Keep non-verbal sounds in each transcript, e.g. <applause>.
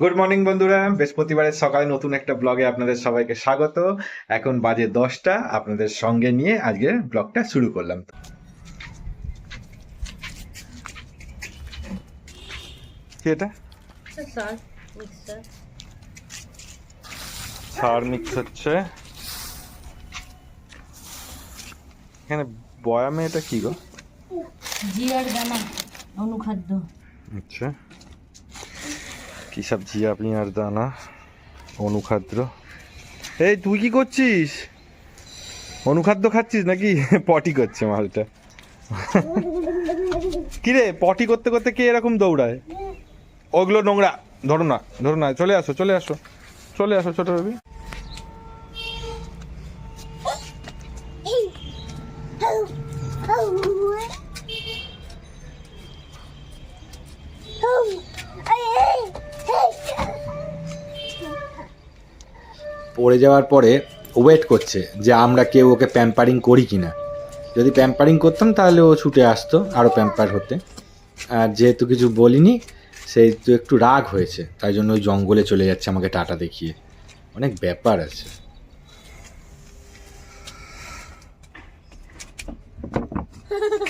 Good morning বন্ধুরা। বৃহস্পতিবারের সকালে নতুন একটা ব্লগে আপনাদের সবাইকে স্বাগত। এখন বাজে দশটা। আপনাদের সঙ্গে নিয়ে আজকে ব্লগটা শুরু করলাম। কি এটা? সার মিক্স হচ্ছে। এখানে বয়ামে এটা কি গো? জিয়ার দানা অনুখাদ্য। আচ্ছা। কি সব জিয়া পিঁয়ার দানা অনুখাদ্য? এই তুই কি করছিস? অনুখাদ্য খাচ্ছিস নাকি? <laughs> পটি করছে মালটা। <laughs> কিরে পটি করতে করতে কে এরকম দৌড়ায়? ওগুলো নোংরা ধরো না ধরো না চলে আসো চলে আসো চলে আসো ছোট বেবি পড়ে যাওয়ার পরে ওয়েট করছে যে আমরা কেউ ওকে প্যাম্পারিং করি কি না যদি প্যাম্পারিং করতাম তাহলে ও ছুটে আসতো আরও প্যাম্পার হতে। আর যেহেতু কিছু বলিনি, সেই তো একটু রাগ হয়েছে, তাই জন্য ওই জঙ্গলে চলে যাচ্ছে আমাকে টাটা দেখিয়ে। অনেক ব্যাপার আছে।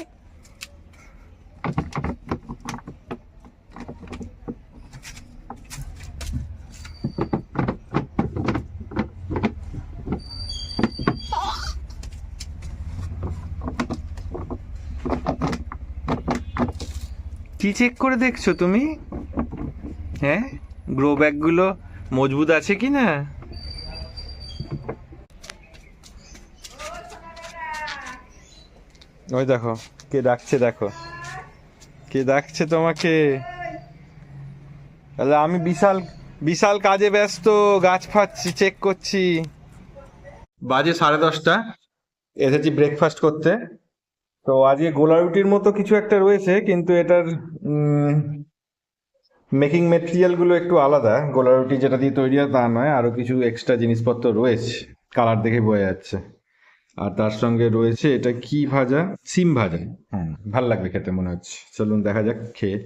<laughs> কি চেক করে দেখছ তুমি? হ্যাঁ? গ্রো ব্যাগগুলো মজবুত আছে কি না? ওই দেখো, কে ডাকছে দেখো। কে ডাকছে তোমাকে? তাহলে আমি বিশাল বিশাল কাজে ব্যস্ত, গাছ ফাচ্ছি চেক করছি। বাজে সাড়ে দশটা। এসেছি ব্রেকফাস্ট করতে। তো আজকে গোলা রুটির মতো কিছু একটা রয়েছে, কিন্তু এটার মেকিংগুলো একটু আলাদা। গোলা রুটি যেটা দিয়ে তৈরি হয় তা নয়, আরও কিছু এক্সট্রা জিনিসপত্র রয়েছে কালার দেখে বোঝা যাচ্ছে। আর তার সঙ্গে রয়েছে এটা কি ভাজা? সিম ভাজা। হ্যাঁ ভালো লাগবে খেতে মনে হচ্ছে। চলুন দেখা যাক, খেয়ে।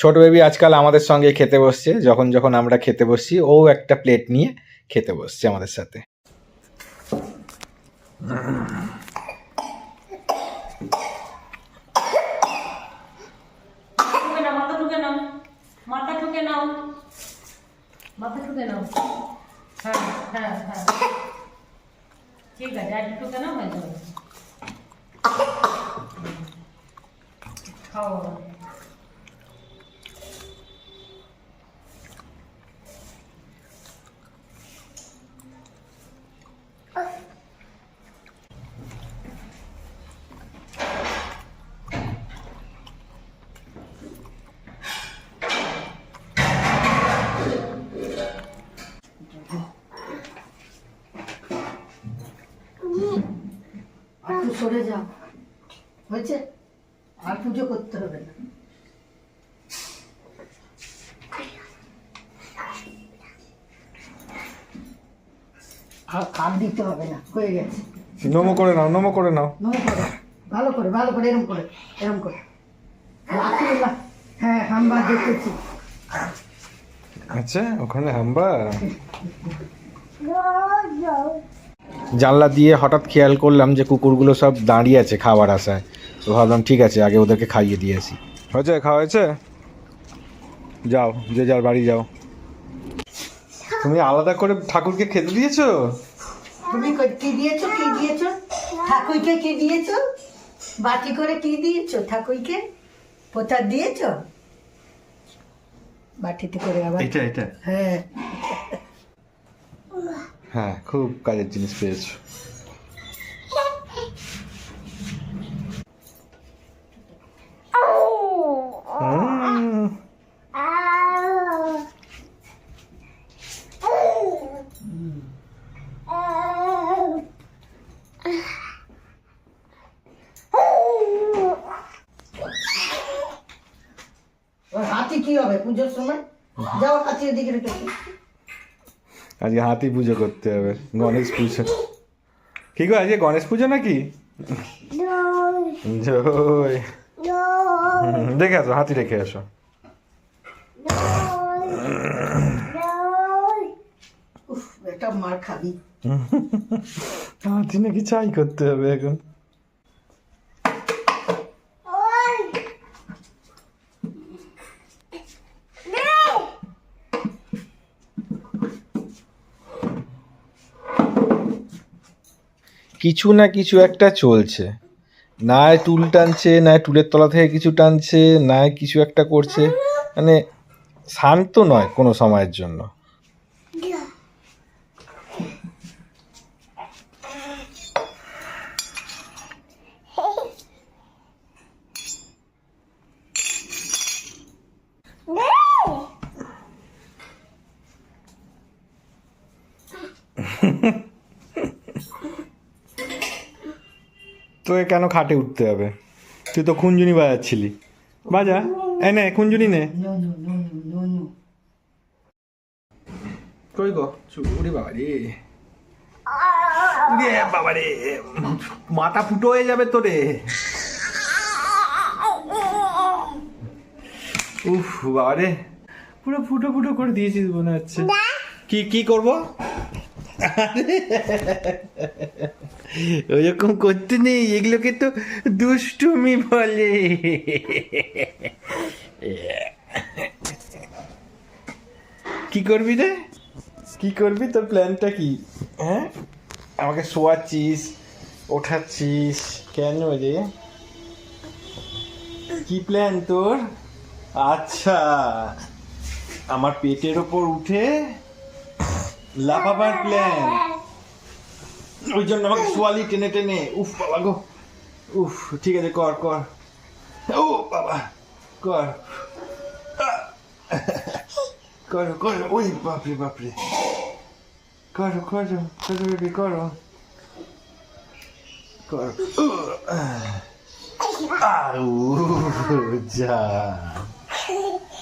ছোট বেবি আজকাল আমাদের সঙ্গে খেতে বসছে, যখন যখন আমরা খেতে বসছি, ও একটা প্লেট নিয়ে খেতে বসছে আমাদের সাথে ঠুকে নাও মাথা ঠুকে নাও মাথা ঠুকে নাও মাথা ঠুকে নাও হ্যাঁ হ্যাঁ হ্যাঁ ঠিক আছে আর ঠুকে নাও হয়ে যাবে খাও আর একটু সরে যাও হয়েছে? আর পুজো করতে হবে না। আর কান দিতে হবে না হয়ে গেছে। নমো করে নাও নমো করে নাও। নম করে ভালো করে ভালো করে এরম করে এরম করে। হ্যাঁ হাম্বা দেখেছি। আচ্ছা ওখানে হাম্বা? জানলা দিয়ে হঠাৎ খেয়াল করলাম যে কুকুরগুলো সব দাঁড়িয়ে আছে খাবার আশায়। তো ভাবলাম ঠিক আছে আগে ওদেরকে খাইয়ে দিয়ে আসি। হয়েছে? খাওয়া হয়েছে? যাও যে যার বাড়ি যাও। তুমি আলাদা করে ঠাকুরকে খেতে দিয়েছ? তুমি কই- কি দিয়েছ কি দিয়েছ? ঠাকুইকে কি দিয়েছ? বাটি করে কি দিয়েছ? ঠাকুইকে পোতার দিয়েছ? বাটিতে করে আবার এটা এটা। হ্যাঁ। হ্যাঁ খুব কাজের জিনিস পেয়েছ। হাতি কি হবে পুজোর সময়? যাও হাতি ওদিকে রেখেছি আজকে হাতি পুজো করতে হবে। গণেশ পুজো। কি গো আজকে গণেশ পুজো নাকি? দেখে আসো হাতি রেখে আসো। হাতি নাকি চাই করতে হবে এখন। কিছু না কিছু একটা চলছে। না টুল টানছে, না টুলের তলা থেকে কিছু টানছে, না কিছু একটা করছে। মানে শান্ত নয় কোনো সময়ের জন্য। তোকে কেন খাটে উঠতে হবে? তুই তো খুঞ্জুনি বাজাচ্ছিলি। বাজা এ নে খুঞ্জুনি নে। কই গো? চুরি বাবা রে বাবা রে মাথা ফুটো হয়ে যাবে তো রে উফ বাবা রে পুরো ফুটো ফুটো করে দিয়েছিস মনে হচ্ছে। কি কি করব? <laughs> ওরকম করতে নেই, এগুলোকে তো দুষ্টুমি বলে। কি করবি রে? কি করবি? তোর প্ল্যানটা কি? হ্যাঁ? আমাকে শোয়াচ্ছিস, ওঠাচ্ছিস কেন রে? কি প্ল্যান তোর? আচ্ছা আমার পেটের ওপর উঠে লাফাবার প্ল্যান ওই জন্য আমাকে শোয়ালি টেনে টেনে, উফ বাবা গো, উফ, ঠিক আছে, কর কর। ও বাবা, কর। করো করো, ওই বাপরে বাপরে। করো করো করো, বেবি, করো। করো। যা।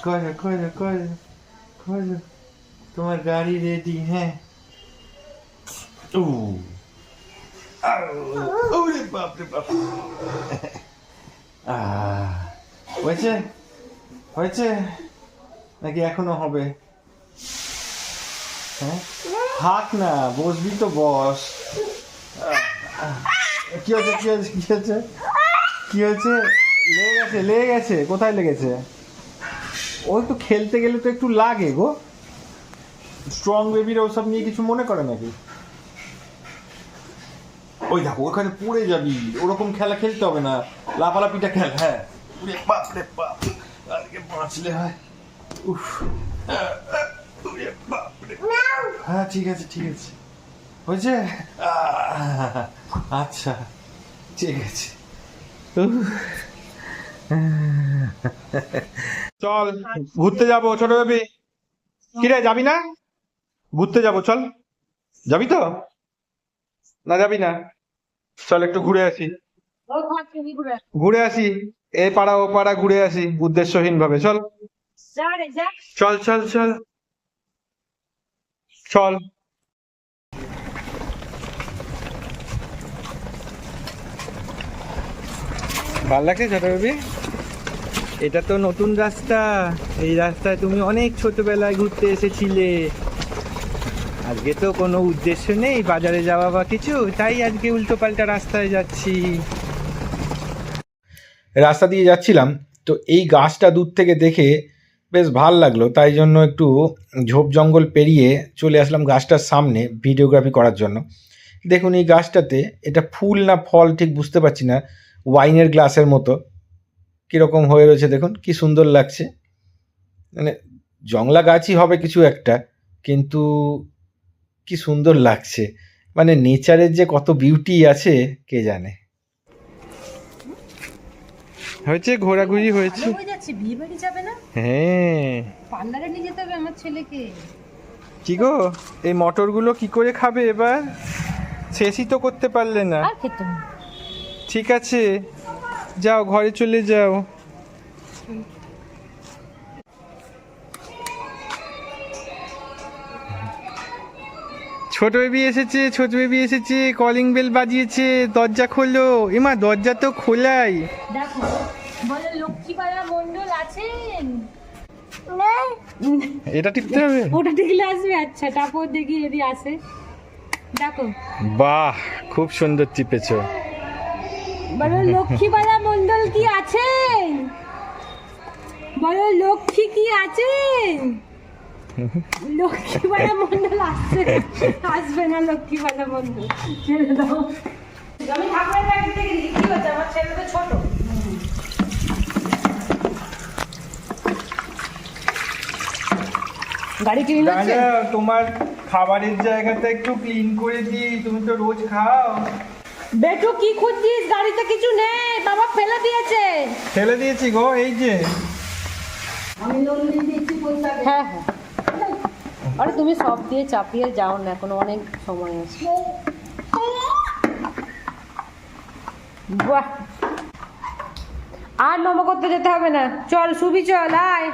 করো করো করো করো। তোমার গাড়ি রেডি হ্যাঁ। ও ওরে বাপ আহ, হয়েছে? হয়েছে? নাকি এখনও হবে? হ্যাঁ? থাক না, বসবি তো, বস। কি হয়েছে কি হয়েছে কি হয়েছে? কি হয়েছে? লেগে গেছে লেগে গেছে। কোথায় লেগেছে ওই তো খেলতে গেলে তো একটু লাগে গো। স্ট্রং বেবিরা ওসব নিয়ে কিছু মনে করে নাকি? ওই দেখো ওখানে পড়ে যাবি। ওরকম খেলা খেলতে হবে না। লাফালাপিটা খেল হ্যাঁ। ওরে বাপ রে বাপ আজকে বাঁচলে হয়। উফ। ওরে বাপ রে। হ্যাঁ ঠিক আছে ঠিক আছে। হয়েছে? আচ্ছা ঠিক আছে। চল ঘুরতে যাব ছোট বেবি কিরে যাবি না? ঘুরতে যাব চল। যাবি তো? না যাবি না? চল একটু ঘুরে আসি। করে ঘুরে আসি। এ পাড়া ও পাড়া ঘুরে আসি উদ্দেশ্যহীন ভাবে চল চল চল চল। চল। ভালো লাগছে ছোট বেবি? এটা তো নতুন রাস্তা। এই রাস্তায় তুমি অনেক ছোটবেলায় ঘুরতে এসেছিলে। আজকে তো কোনো উদ্দেশ্য নেই বাজারে যাওয়া বা কিছু, তাই আজকে উল্টো পাল্টা রাস্তায় যাচ্ছি। রাস্তা দিয়ে যাচ্ছিলাম, তো এই গাছটা দূর থেকে দেখে বেশ ভালো লাগল, তাই জন্য একটু ঝোপ জঙ্গল পেরিয়ে চলে আসলাম গাছটার সামনে ভিডিওগ্রাফি করার জন্য। দেখুন এই গাছটাতে এটা ফুল না ফল ঠিক বুঝতে পারছি না, ওয়াইনের গ্লাসের মতো। কীরকম হয়ে রয়েছে দেখুন, কি সুন্দর লাগছে। মানে জংলা গাছই হবে কিছু একটা, কিন্তু কি সুন্দর লাগছে। মানে নেচারের যে কত বিউটি আছে কে জানে। হয়েছে ঘোরাঘুরি হয়েছে। হয়ে যাচ্ছে বিয়ে বাড়ি যাবে না? হ্যাঁ। পার্লারে নিয়ে যেতে হবে আমার ছেলেকে। কি গো এই মটরগুলো কি করে খাবে এবার? শেষই তো করতে পারলে না। ঠিক আছে যাও ঘরে চলে যাও। ছোট বেবি এসেছে ছোট বেবি এসেছে কলিং বেল বাজিয়েছে দরজা খোলো এমা দরজা তো খোলাই। দেখো বলে লক্ষ্মীপাড়া মন্ডল আছেন? এটা টিপতে হবে? ওটা দেখলে আসবে? আচ্ছা তারপর দেখি যদি আসে। দেখো। বাহ খুব সুন্দর চিপেছো বলো লক্ষ্মীবালা মন্ডল কি আছেন? বলো লক্ষ্মী কি আছেন? লক্ষ্মীবালা মন্ডল আসছে। আসবে না লক্ষ্মীবালা মন্ডল ছেড়ে দাও। আমি ঠাকুরের থেকে কি হচ্ছে? আমার ছেলে তো ছোট। গাড়ি ক্লিন হচ্ছে? তোমার খাবারের জায়গাটা একটু ক্লিন করে দিই তুমি তো রোজ খাও। বেটু কি খুঁজছিস? গাড়িতে কিছু নেই বাবা ফেলে দিয়েছে। ফেলে দিয়েছি গো এই যে। আমি লোন দিয়ে দিচ্ছি পোশাক হ্যাঁ হ্যাঁ। আরে তুমি সব দিয়ে চাপিয়ে যাও না এখন অনেক সময় আছে। বাহ! আর নম করতে যেতে হবে না। চল সুবি চল আয়।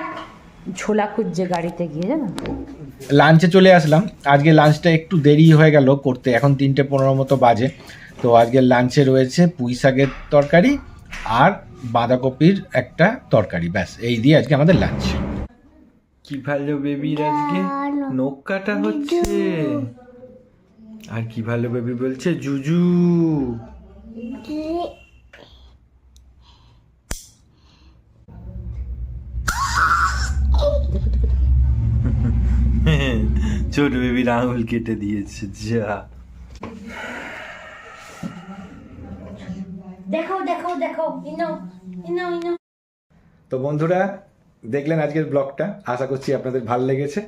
ঝোলা খুঁজছে গাড়িতে গিয়ে জানো? লাঞ্চে চলে আসলাম। আজকে লাঞ্চটা একটু দেরি হয়ে গেল করতে। এখন তিনটে পনেরো মতো বাজে। তো আজকের লাঞ্চে রয়েছে পুঁই শাকের তরকারি আর বাঁধাকপির একটা তরকারি। ব্যাস এই দিয়ে আজকে আমাদের লাঞ্চ। কি ভালো বেবির আজকে। নখ কাটা হচ্ছে আর কি ভালো বেবি বলছে? জুজু। ছোট বেবির আঙুল কেটে দিয়েছে যা। দেখো দেখো দেখো ইনো ইনো ইনো তো বন্ধুরা দেখলেন আজকের ব্লগটা? আশা করছি আপনাদের ভালো লেগেছে।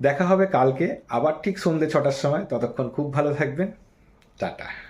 দেখা হবে কালকে আবার ঠিক সন্ধ্যে ছটার সময়। ততক্ষণ খুব ভালো থাকবেন। টাটা।